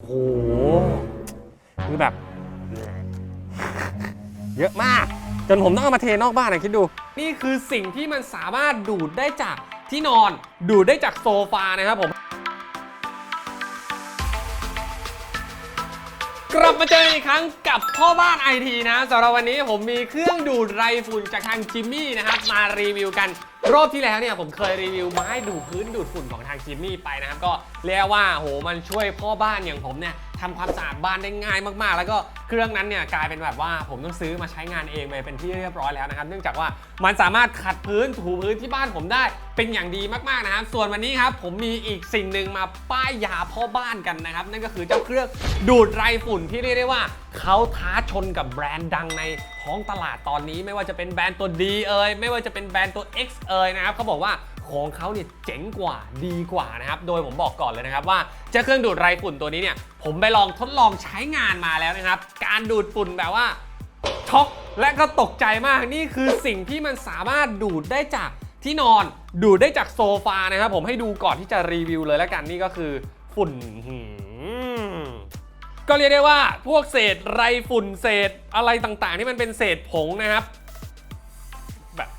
โอ้โหคือแบบ เยอะมาก จนผมต้องเอามาเทนอกบ้านนะคิดดู นี่คือสิ่งที่มันสามารถดูดได้จากที่นอน ดูดได้จากโซฟานะครับผม กลับมาเจออีกครั้งกับพ่อบ้านไอทีนะสำหรับวันนี้ผมมีเครื่องดูดไรฝุ่นจากทางจิมมี่นะครับ มารีวิวกันรอบที่แล้วเนี่ยผมเคยรีวิวไม้ดูดพื้นดูดฝุ่นของทางจิมมี่ไปนะครับก็เรียกว่าโหมันช่วยพ่อบ้านอย่างผมเนี่ยทำความสะอาดบ้านได้ง่ายมากๆ แล้วก็เครื่องนั้นเนี่ยกลายเป็นแบบว่าผมต้องซื้อมาใช้งานเองไปเป็นที่เรียบร้อยแล้วนะครับ เนื่องจากว่ามันสามารถขัดพื้นถูพื้นที่บ้านผมได้เป็นอย่างดีมากๆนะครับ ส่วนวันนี้ครับผมมีอีกสิ่งหนึ่งมาป้ายยาพ่อบ้านกันนะครับ นั่นก็คือเจ้าเครื่องดูดไรฝุ่นที่เรียกได้ว่าเขาท้าชนกับแบรนด์ดังใน ท้องตลาดตอนนี้ไม่ว่าจะเป็นแบรนด์ตัว D เอ่ยไม่ว่าจะเป็นแบรนด์ตัว X เอ่ยนะครับเขาบอกว่าของเขาเนี่ยเจ๋งกว่าดีกว่านะครับโดยผมบอกก่อนเลยนะครับว่าเจ้าเครื่องดูดไรฝุ่นตัวนี้เนี่ยผมไปลองทดลองใช้งานมาแล้วนะครับ การดูดฝุ่นแบบว่าช็อกและก็ตกใจมากนี่คือสิ่งที่มันสามารถดูดได้จากที่นอนดูดได้จากโซฟานะครับ ผมให้ดูก่อนที่จะรีวิวเลยแล้วกันนี่ก็คือฝุ่น ก็เรียกได้ว่าพวกเศษไรฝุ่นเศษอะไรต่างๆ ที่มันเป็นเศษผงนะครับ แบบ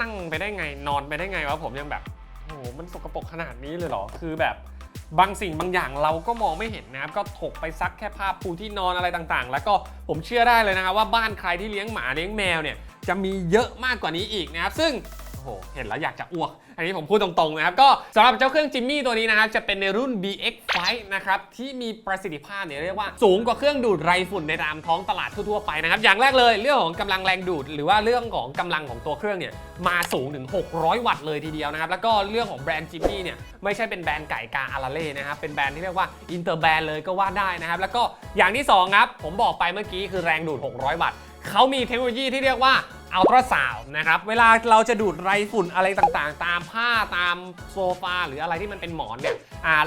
นั่งไปได้ไงนอนไปได้ไงวะผมยังแบบโอ้โหมันสกปรกขนาดนี้เลยเหรอคือแบบบางสิ่งบางอย่างเราก็มองไม่เห็นนะครับ ก็ถกไปซักแค่ผ้าปูที่นอนอะไรต่างๆ แล้วก็ผมเชื่อได้เลยนะครับว่าบ้านใครที่เลี้ยงหมาเลี้ยงแมวเนี่ยจะมีเยอะมากกว่านี้อีกนะครับ ซึ่ง โห เห็นแล้วอยากจะอ้วก อันนี้ผมพูดตรงๆนะครับ ก็สำหรับเจ้าเครื่องจิมมี่ตัวนี้นะครับ จะเป็นในรุ่น BX 5 นะครับ ที่มีประสิทธิภาพเนี่ยเรียกว่าสูงกว่าเครื่องดูดไรฝุ่นในตามท้องตลาดทั่วๆไปนะครับ อย่างแรกเลยเรื่องของกำลังแรงดูด หรือว่าเรื่องของกำลังของตัวเครื่องเนี่ยมาสูงถึง 600 วัตต์เลยทีเดียวนะครับ แล้วก็เรื่องของแบรนด์จิมมี่เนี่ยไม่ใช่เป็นแบรนด์ไก่กาอาราเล่นะครับ เป็นแบรนด์ที่เรียกว่าอินเตอร์แบรนด์เลยก็ว่าได้นะครับ แล้วก็อย่างที่สองครับผมบอกไปเมื่อกี้คือแรงดูด 600 วัตต์เขามีเทคโนโลยีที่เรียกว่า อัลตราซาวนะครับ เวลาเราจะดูดไรฝุ่นอะไรต่างๆ ตามผ้าตามโซฟาหรืออะไรที่มันเป็นหมอนเนี่ย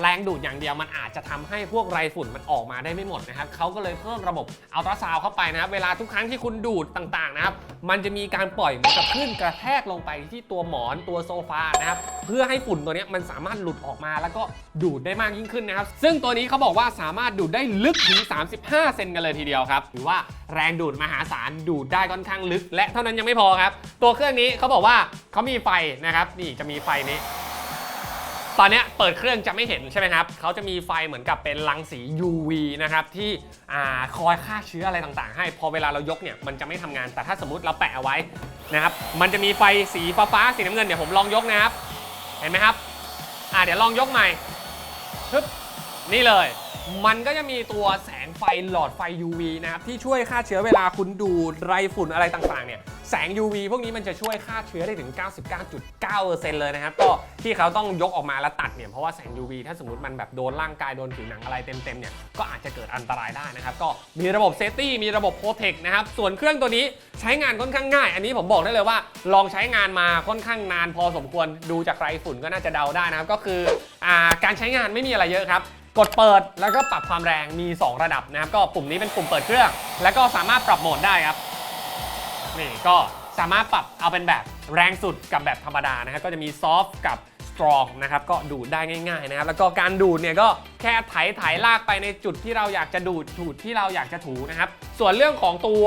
แรงดูดอย่างเดียวมันอาจจะทำให้พวกไรฝุ่นมันออกมาได้ไม่หมดนะครับเขาก็เลยเพิ่มระบบอัลตราซาวเข้าไปนะครับ เวลาทุกครั้งที่คุณดูดต่างๆนะครับ มันจะมีการปล่อยเหมือนกับคลื่นกระแทกลงไปที่ตัวหมอนตัวโซฟานะครับ เพื่อให้ฝุ่นตัวนี้มันสามารถหลุดออกมาแล้วก็ดูดได้มากยิ่งขึ้นนะครับ ซึ่งตัวนี้เขาบอกว่าสามารถดูดได้ลึกถึง 35 เซนกันเลยทีเดียวครับ ถือว่าแรงดูดมหาศาลดูดได้ค่อนข้างลึก และเท่านั้นยังไม่พอครับ ตัวเครื่องนี้เขาบอกว่าเขามีไฟนะครับนี่จะมีไฟนี้ ตอนนี้เปิดเครื่องจะไม่เห็นใช่ไหมครับเขาจะมีไฟเหมือนกับเป็นรังสี UV นะครับที่คอยฆ่าเชื้ออะไรต่างๆ ให้ พอเวลาเรายกเนี่ยมันจะไม่ทำงานแต่ถ้าสมมติเราแปะเอาไว้นะครับมันจะมีไฟสีฟ้าๆสีน้ำเงินเดี๋ยวผมลองยกนะครับ เห็นไหมครับอ่าเดี๋ยวลองยกใหม่ปึ๊บนี่เลย มันก็จะมีตัวแสงไฟหลอดไฟ UV นะครับ ที่ช่วยฆ่าเชื้อเวลาคุณดูดไรฝุ่นอะไรต่างๆเนี่ยแสง UV พวกนี้มันจะช่วยฆ่าเชื้อได้ถึง 99.9%เลยนะครับ ก็ที่เขาต้องยกออกมาแล้วตัดเนี่ย เพราะว่าแสง UV ถ้าสมมติมันแบบโดนร่างกาย โดนผิวหนังอะไรเต็มๆเนี่ย ก็อาจจะเกิดอันตรายได้นะครับ ก็มีระบบเซฟตี้ มีระบบโปรเทคนะครับ ส่วนเครื่องตัวนี้ใช้งานค่อนข้างง่าย อันนี้ผมบอกได้เลยว่า ลองใช้งานมาค่อนข้างนานพอสมควร ดูจากไรฝุ่นก็น่าจะเดาได้นะครับ ก็คืออการใช้งานไม่มีอะไรเยอะครับ กดเปิดแล้วก็ปรับความแรงมี 2 ระดับนะครับ ก็ปุ่มนี้เป็นปุ่มเปิดเครื่อง แล้วก็สามารถปรับโหมดได้ครับนี่ก็สามารถปรับเอาเป็นแบบแรงสุดกับแบบธรรมดานะครับก็จะมีซอฟต์กับสตรองนะครับก็ดูดได้ง่ายๆนะครับแล้วก็การดูดเนี่ยก็แค่ไถไถลากไปในจุดที่เราอยากจะดูดถูดที่เราอยากจะถูนะครับ ส่วนเรื่องของตัว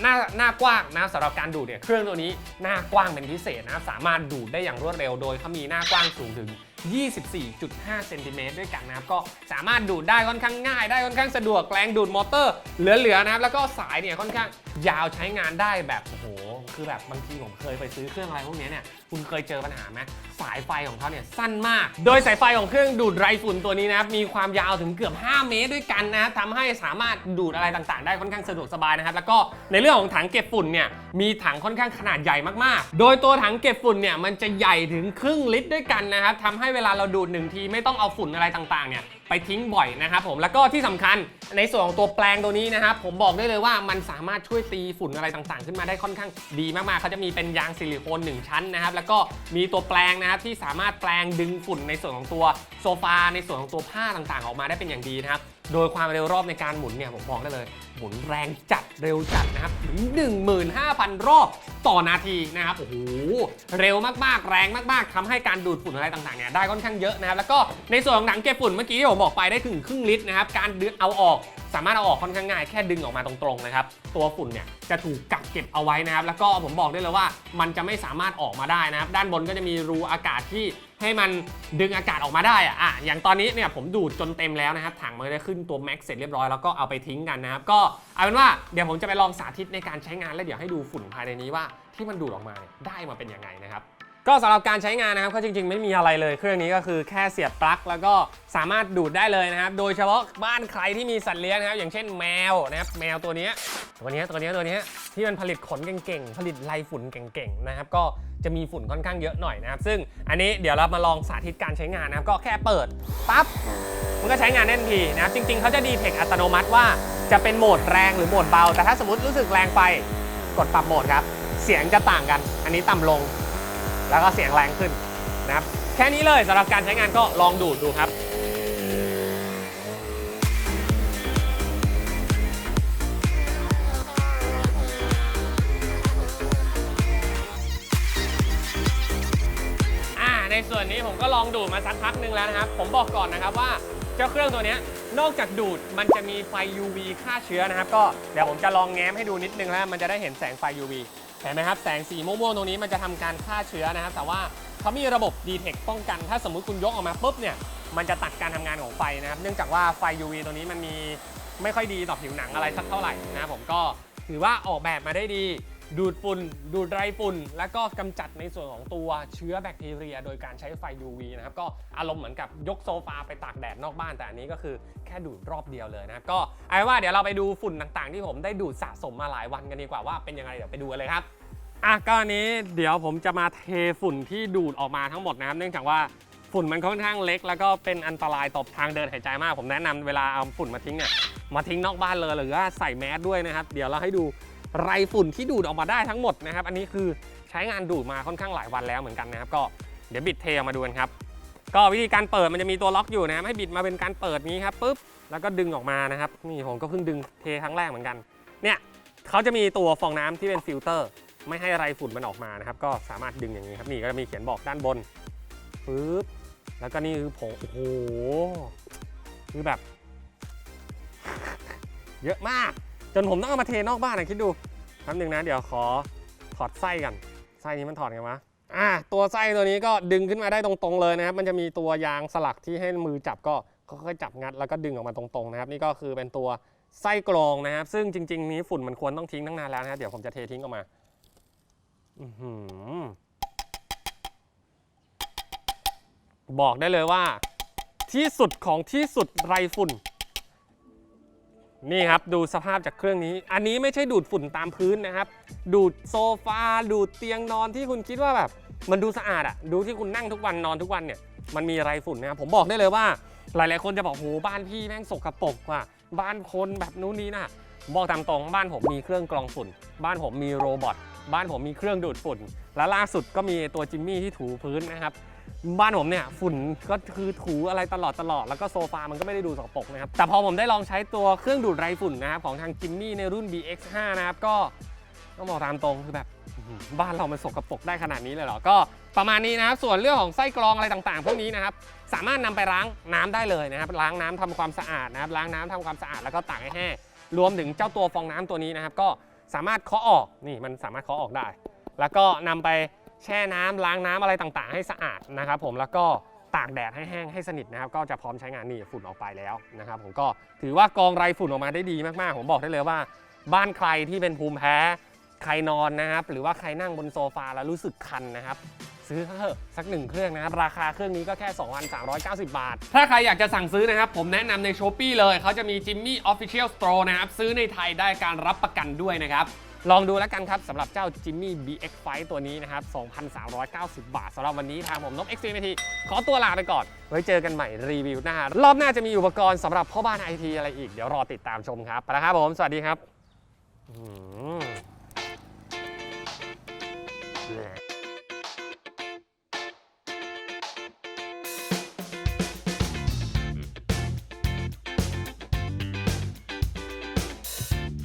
หน้าหน้ากว้างนะสำหรับการดูดเนี่ยเครื่องตัวนี้หน้ากว้างเป็นพิเศษนะสามารถดูดได้อย่างรวดเร็วโดยเขามีหน้ากว้างสูงถึง 24.5 เซนติเมตรด้วยกันนะครับ ก็สามารถดูดได้ค่อนข้างง่าย ได้ค่อนข้างสะดวก แรงดูดมอเตอร์เหลือๆนะครับ แล้วก็สายเนี่ยค่อนข้างยาวใช้งานได้แบบโอ้โห คือแบบบางทีผมเคยไปซื้อเครื่องอะไรพวกนี้เนี่ยคุณเคยเจอปัญหาไหมสายไฟของเขาเนี่ยสั้นมาก โดยสายไฟของเครื่องดูดไรฝุ่นตัวนี้นะครับมีความยาวถึงเกือบ 5 เมตรด้วยกันนะครับทำให้สามารถดูดอะไรต่างๆ ได้ค่อนข้างสะดวกสบายนะครับแล้วก็ในเรื่องของถังเก็บฝุ่นเนี่ยมีถังค่อนข้างขนาดใหญ่มากๆ โดยตัวถังเก็บฝุ่นเนี่ยมันจะใหญ่ถึงครึ่งลิตรด้วยกันนะครับทำให้เวลาเราดูดหนึ่งทีไม่ต้องเอาฝุ่นอะไรต่างๆเนี่ยไปทิ้งบ่อยนะครับผมแล้วก็ที่สำคัญในส่วนของตัวแปลงตัวนี้นะครับผมบอกได้เลยว่ามันสามารถช่วยตีฝุ่นอะไรต่างๆ ขึ้นมาได้ค่อนข้างดีมากๆเขาจะมีเป็นยางซิลิโคน1 ชั้นนะครับแล้วก็มีตัวแปลงนะครับที่สามารถแปลงดึงฝุ่นในส่วนของตัวโซฟาในส่วนของตัวผ้าต่างๆ ออกมาได้เป็นอย่างดีนะครับ โดยความเร็วรอบในการหมุนเนี่ยผมบอกได้เลย หมุนแรงจัดเร็วจัดนะครับถึง 15,000 รอบต่อนาทีนะครับโอ้โหเร็วมากๆแรงมาก ๆทำให้การดูดฝุ่นอะไรต่างๆเนี่ยได้ค่อนข้างเยอะนะครับแล้วก็ในส่วนของหนังเก็บฝุ่นเมื่อกี้ที่ผมบอกไปได้ถึงครึ่งลิตรนะครับการดึงเอาออกสามารถเอาออกค่อนข้างง่ายแค่ดึงออกมาตรงๆนะครับตัวฝุ่นเนี่ยจะถูกกักเก็บเอาไว้นะครับแล้วก็ผมบอกได้เลยว่า มันจะไม่สามารถออกมาได้นะครับด้านบนก็จะมีรูอากาศที่ ให้มันดึงอากาศออกมาได้อะอะอย่างตอนนี้เนี่ยผมดูดจนเต็มแล้วนะครับถังมันก็ได้ขึ้นตัวแม็กเสร็จเรียบร้อยแล้วก็เอาไปทิ้งกันนะครับก็เอาเป็นว่าเดี๋ยวผมจะไปลองสาธิตในการใช้งานแล้วเดี๋ยวให้ดูฝุ่นภายในนี้ว่าที่มันดูดออกมาเนี่ยได้มาเป็นยังไงนะครับก็สำหรับการใช้งานนะครับก็จริงๆ ไม่มีอะไรเลย เครื่องนี้ก็คือแค่เสียบปลั๊กแล้วก็สามารถดูดได้เลยนะครับ โดยเฉพาะบ้านใครที่มีสัตว์เลี้ยงนะครับ อย่างเช่นแมวนะครับแมวตัวเนี้ยตัวเนี้ยตัวเนี้ยตัวเนี้ยที่มันผลิตขนเก่งๆ ผลิตไรฝุ่นเก่งๆนะครับก็ จะมีฝุ่นค่อนข้างเยอะหน่อยนะครับ ซึ่งอันนี้เดี๋ยวเรามาลองสาธิตการใช้งานนะครับ ก็แค่เปิดปั๊บมันก็ใช้งานได้ทันทีนะครับ จริง ๆเขาจะดีเทคอัตโนมัติว่าจะเป็นโหมดแรงหรือโหมดเบา แต่ถ้าสมมติรู้สึกแรงไปกดปรับโหมดครับ เสียงจะต่างกัน อันนี้ต่ำลง แล้วก็เสียงแรงขึ้นนะครับ แค่นี้เลยสำหรับการใช้งานก็ลองดูดดูครับ ในส่วนนี้ผมก็ลองดูดมาสักพักหนึ่งแล้วนะครับ ผมบอกก่อนนะครับว่าเจ้าเครื่องตัวนี้นอกจากดูดมันจะมีไฟ UV ฆ่าเชื้อนะครับ ก็เดี๋ยวผมจะลองแง้มให้ดูนิดนึงแล้วมันจะได้เห็นแสงไฟ UV เห็นไหมครับ แสงสีม่วงๆตรงนี้มันจะทำการฆ่าเชื้อนะครับ แต่ว่าเขามีระบบดีเทคป้องกัน ถ้าสมมุติคุณยกออกมาปุ๊บเนี่ยมันจะตัดการทำงานของไฟนะครับ เนื่องจากว่าไฟ UV ตัวนี้มันมีไม่ค่อยดีต่อผิวหนังอะไรสักเท่าไหร่นะครับผมก็ถือว่าออกแบบมาได้ดี ดูดฝุ่น ดูดไรฝุ่น แล้วก็กำจัดในส่วนของตัวเชื้อแบคทีเรีย โดยการใช้ไฟ UV นะครับ ก็อารมณ์เหมือนกับยกโซฟาไปตากแดดนอกบ้าน แต่อันนี้ก็คือแค่ดูดรอบเดียวเลยนะครับก็เอาเป็นว่าเดี๋ยวเราไปดูฝุ่นต่างๆ ที่ผมได้ดูดสะสมมาหลายวันกันดีกว่าว่าเป็นยังไงเดี๋ยวไปดูกันเลยครับอะก็อันนี้เดี๋ยวผมจะมาเทฝุ่นที่ดูดออกมาทั้งหมดนะครับ เนื่องจากว่าฝุ่นมันค่อนข้างเล็ก แล้วก็เป็นอันตรายต่อทางเดินหายใจมาก ผมแนะนำเวลาเอาฝุ่นมาทิ้งเนี่ยมาทิ้งนอกบ้านเลยหรือว่าใส่แมสด้วยนะครับ เดี๋ยวเราให้ดู ไรฝุ่นที่ดูดออกมาได้ทั้งหมดนะครับ อันนี้คือใช้งานดูดมาค่อนข้างหลายวันแล้วเหมือนกันนะครับ ก็เดี๋ยวบิดเทออกมาดูกันครับ ก็วิธีการเปิดมันจะมีตัวล็อกอยู่นะครับให้บิดมาเป็นการเปิดนี้ครับปุ๊บแล้วก็ดึงออกมานะครับนี่ผมก็เพิ่งดึงเทครั้งแรกเหมือนกัน เนี่ยเขาจะมีตัวฟองน้ำที่เป็นฟิลเตอร์ ไม่ให้ไรฝุ่นมันออกมานะครับ ก็สามารถดึงอย่างนี้ครับนี่ก็จะมีเขียนบอกด้านบนปึ๊บแล้วก็นี่คือผงโอ้โหคือแบบ เยอะมาก จนผมต้องเอามาเทนอกบ้านนะคิดดูแป๊บนึงนะ เดี๋ยวขอถอดไส้กันไส้นี้มันถอดไงวะอะตัวไส้ตัวนี้ก็ดึงขึ้นมาได้ตรงๆเลยนะครับ มันจะมีตัวยางสลักที่ให้มือจับก็ค่อยๆจับงัดแล้วก็ดึงออกมาตรงๆนะครับ นี่ก็คือเป็นตัวไส้กรองนะครับ ซึ่งจริง ๆ นี้ฝุ่นมันควรต้องทิ้งตั้งนานแล้วนะครับ เดี๋ยวผมจะเททิ้งออกมา อือหือบอกได้เลยว่า ที่สุดของที่สุดไรฝุ่น นี่ครับดูสภาพจากเครื่องนี้ อันนี้ไม่ใช่ดูดฝุ่นตามพื้นนะครับ ดูดโซฟาดูดเตียงนอนที่คุณคิดว่าแบบมันดูสะอาดอะดูที่คุณนั่งทุกวันนอนทุกวันเนี่ยมันมีไรฝุ่นนะครับผมบอกได้เลยว่า หลาย ๆ คนจะบอกโหบ้านพี่แม่งสกปรกว่ะบ้านคนแบบนู้นนี้นะบอกตามตรงบ้านผมมีเครื่องกรองฝุ่น บ้านผมมีโรบอทบ้านผมมีเครื่องดูดฝุ่น และล่าสุดก็มีตัวจิมมี่ที่ถูพื้นนะครับ บ้านผมเนี่ยฝุ่นก็คือถูอะไรตลอดตลอดแล้วก็โซฟามันก็ไม่ได้ดูสกปรกนะครับ แต่พอผมได้ลองใช้ตัวเครื่องดูดไรฝุ่นนะครับของทางจิมมี่ในรุ่น BX5 นะครับก็ต้องบอกตามตรงคือแบบบ้านเรามันสกปรกได้ขนาดนี้เลยเหรอ ก็ประมาณนี้นะครับ ส่วนเรื่องของไส้กรองอะไรต่างๆ พวกนี้นะครับ สามารถนำไปล้างน้ำได้เลยนะครับ ล้างน้ำทำความสะอาดนะครับ ล้างน้ำทำความสะอาดแล้วก็ตากให้แห้ง รวมถึงเจ้าตัวฟองน้ำตัวนี้นะครับ ก็สามารถเคาะออก นี่มันสามารถเคาะออกได้ แล้วก็นำไป แช่น้ำล้างน้ำอะไรต่างๆ ให้สะอาดนะครับผมแล้วก็ตากแดดให้แห้งให้สนิทนะครับก็จะพร้อมใช้งานนี่ฝุ่นออกไปแล้วนะครับผมก็ถือว่ากองไรฝุ่นออกมาได้ดีมากๆ ผมบอกได้เลยว่า บ้านใครที่เป็นภูมิแพ้ใครนอนนะครับหรือว่าใครนั่งบนโซฟาแล้วรู้สึกคันนะครับซื้อเถอะสักหนึ่งเครื่องนะครับ ราคาเครื่องนี้ก็แค่ 2,390 บาท ถ้าใครอยากจะสั่งซื้อนะครับ ผมแนะนำใน s h อ p e e เลย เขาจะมี Jimmy Official Store นะครับ ซื้อในไทยได้การรับประกันด้วยนะครับ ลองดูแล้วกันครับสำหรับเจ้า Jimmy BX5 ตัวนี้นะครับ 2,390 บาทสำหรับวันนี้ทางผมนบ Xtreme IT ขอตัวลาไปก่อน ไว้เจอกันใหม่รีวิวหน้ารอบหน้าจะมีอุปกรณ์สำหรับพ่อบ้านไอทีอะไรอีก เดี๋ยวรอติดตามชมครับไปแล้วครับผม สวัสดีครับ